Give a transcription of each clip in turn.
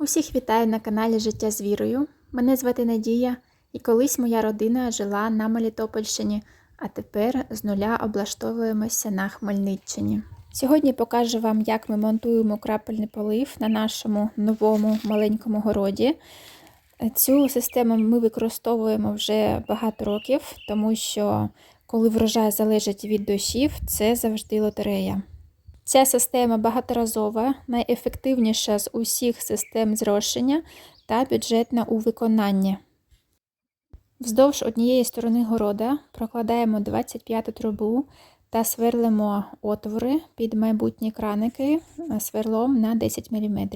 Усіх вітаю на каналі Життя з вірою. Мене звати Надія, і колись моя родина жила на Мелітопольщині, а тепер з нуля облаштовуємося на Хмельниччині. Сьогодні покажу вам, як ми монтуємо крапельний полив на нашому новому маленькому городі. Цю систему ми використовуємо вже багато років, тому що коли врожай залежить від дощів, це завжди лотерея. Ця система багаторазова, найефективніша з усіх систем зрошення та бюджетна у виконанні. Вздовж однієї сторони города прокладаємо 25 трубу та сверлимо отвори під майбутні краники сверлом на 10 мм.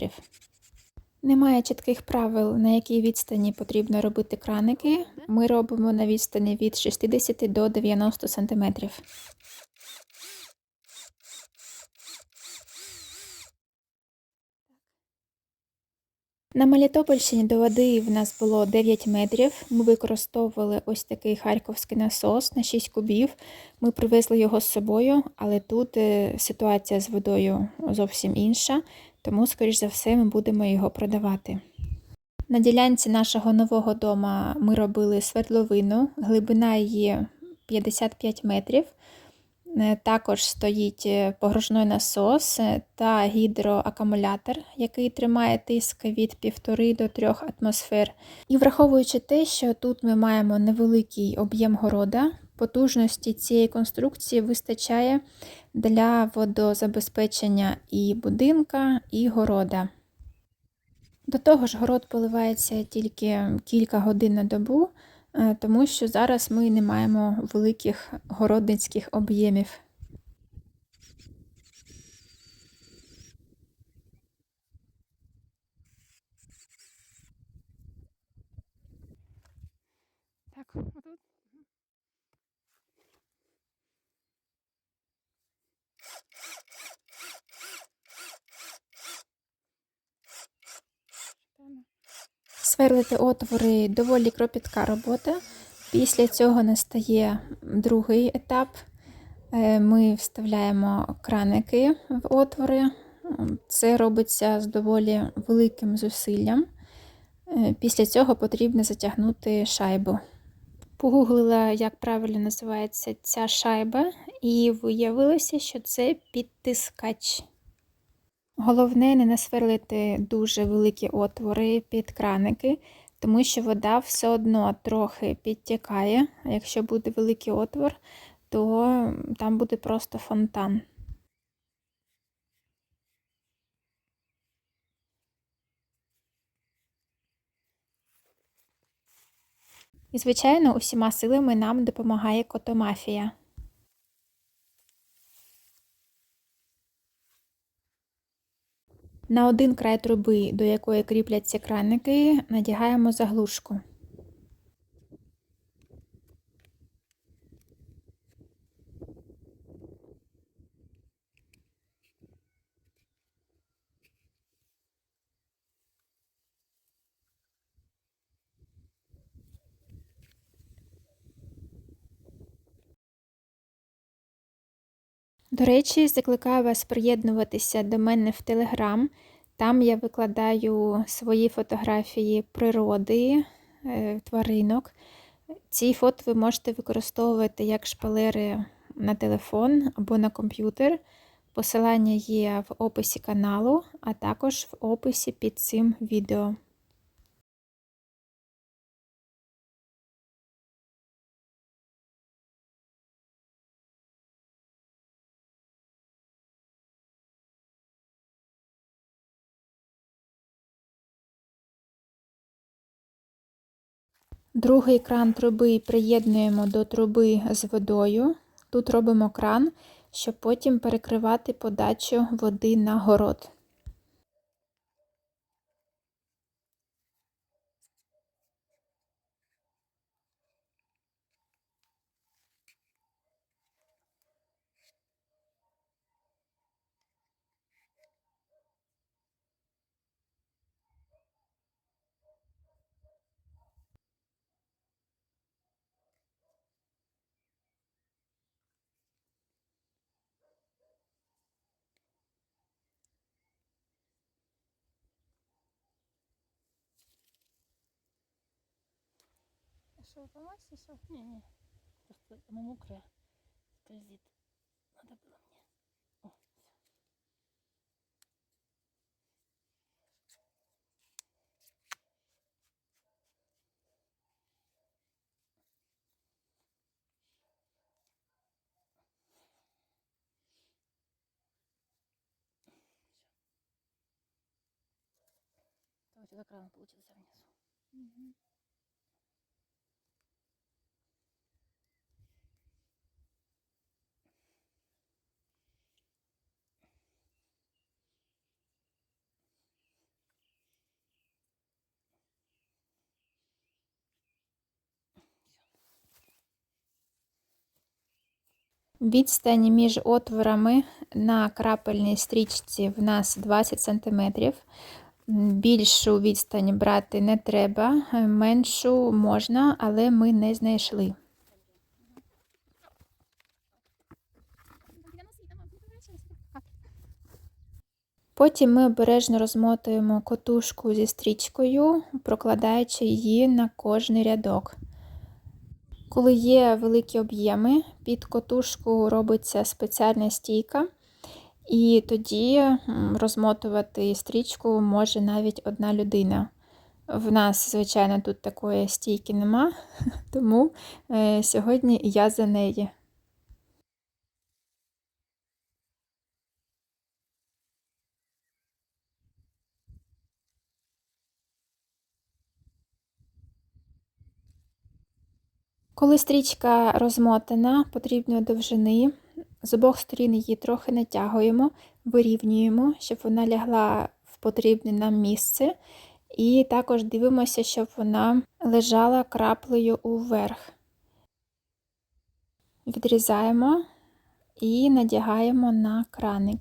Немає чітких правил, на якій відстані потрібно робити краники. Ми робимо на відстані від 60 до 90 см. На Мелітопольщині до води в нас було 9 метрів. Ми використовували ось такий харківський насос на 6 кубів. Ми привезли його з собою, але тут е, ситуація з водою зовсім інша, тому, скоріш за все, ми будемо його продавати. На ділянці нашого нового дома ми робили свердловину, глибина її 55 метрів. Е, також стоїть е, погружний насос е, та гідроакумулятор, який тримає тиск від 1,5 до 3 атмосфер. І враховуючи те, що тут ми маємо невеликий об'єм города, потужності цієї конструкції вистачає для водозабезпечення і будинка, і города. До того ж, город поливається тільки кілька годин на добу. Е, тому що зараз ми не маємо великих городницьких об'ємів. Так, Сверлити отвори доволі кропітка робота. Після цього настає другий етап. Е, ми вставляємо краники в отвори. Це робиться з доволі великим зусиллям. Е, після цього потрібно затягнути шайбу. Погуглила, як правильно називається ця шайба, і виявилося, що це підтискач. Головне не насверлити дуже великі отвори під краники, тому що вода все одно трохи підтікає. А якщо буде великий отвор, то там буде просто фонтан. І, звичайно, усіма силами нам допомагає котомафія. На один край труби, до якої кріпляться краники, надягаємо заглушку. До речі, закликаю вас приєднуватися до мене в Телеграм. Там я викладаю свої фотографії природи, е, тваринок. Ці фото ви можете використовувати як шпалери на телефон або на комп'ютер. Посилання є в описі каналу, а також в описі під цим відео. Другий кран труби приєднуємо до труби з водою. Тут робимо кран, щоб потім перекривати подачу води на город. Что, помочь еще? Не-не. Просто оно мокрое. Скользит. Надо было мне. О, всё. То сюда кран получился внизу. Відстань між отворами на крапельній стрічці в нас 20 см. Більшу відстань брати не треба, меншу можна, але ми не знайшли. Потім ми обережно розмотуємо котушку зі стрічкою, прокладаючи її на кожний рядок. Коли є великі об'єми, під котушку робиться спеціальна стійка, і тоді розмотувати стрічку може навіть одна людина. В нас, звичайно, тут такої стійки нема, тому е, сьогодні я за неї. Коли стрічка розмотана потрібної довжини, з обох сторін її трохи натягуємо, вирівнюємо, щоб вона лягла в потрібне нам місце. І також дивимося, щоб вона лежала краплею уверх. Відрізаємо і надягаємо на краник.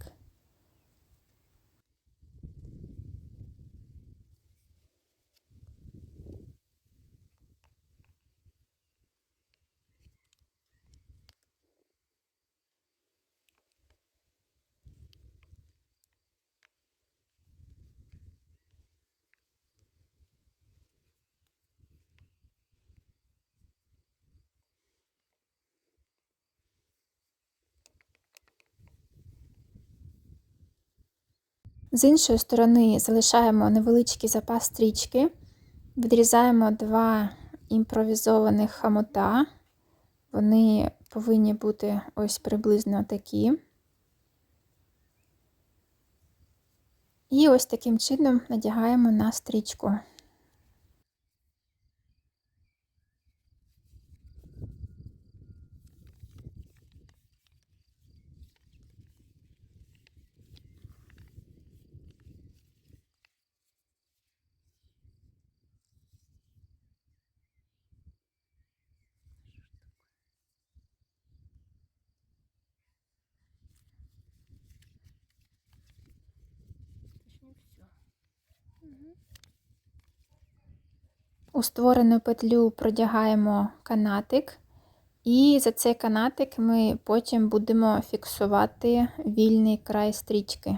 З іншої сторони залишаємо невеличкий запас стрічки, відрізаємо два імпровізованих хамота. Вони повинні бути ось приблизно такі. І ось таким чином надягаємо на стрічку. У створену петлю продягаємо канатик, і за цей канатик ми потім будемо фіксувати вільний край стрічки.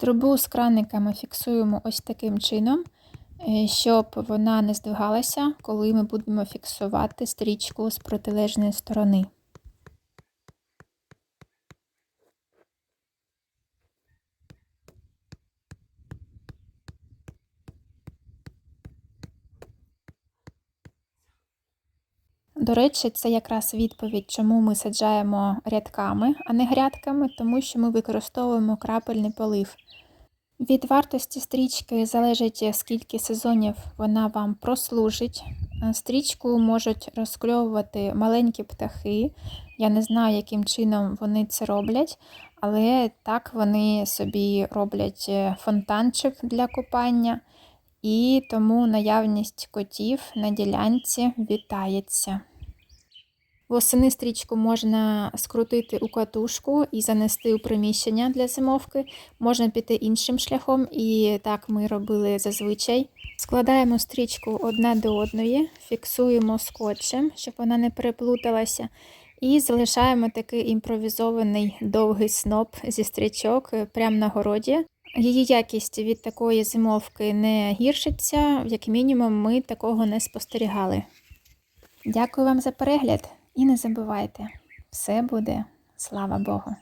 Трубу з краниками фіксуємо ось таким чином, е, щоб вона не здвигалася, коли ми будемо фіксувати стрічку з протилежної сторони. До речі, це якраз відповідь, чому ми саджаємо рядками, а не грядками, тому що ми використовуємо крапельний полив. Від вартості стрічки залежить, скільки сезонів вона вам прослужить. Е, Стрічку можуть розкльовувати маленькі птахи. Я не знаю, яким чином вони це роблять, Але так вони собі роблять е, фонтанчик для купання, і тому наявність котів на ділянці вітається. Восени стрічку можна скрутити у катушку і занести у приміщення для зимовки. Можна піти іншим шляхом, і так ми робили зазвичай. Складаємо стрічку одна до одної, фіксуємо скотчем, щоб вона не переплуталася, і залишаємо такий імпровізований довгий сноп зі стрічок прямо на городі. Її якість від такої зимовки не гіршиться, як мінімум, ми такого не спостерігали. Дякую вам за перегляд і не забувайте, все буде, слава Богу!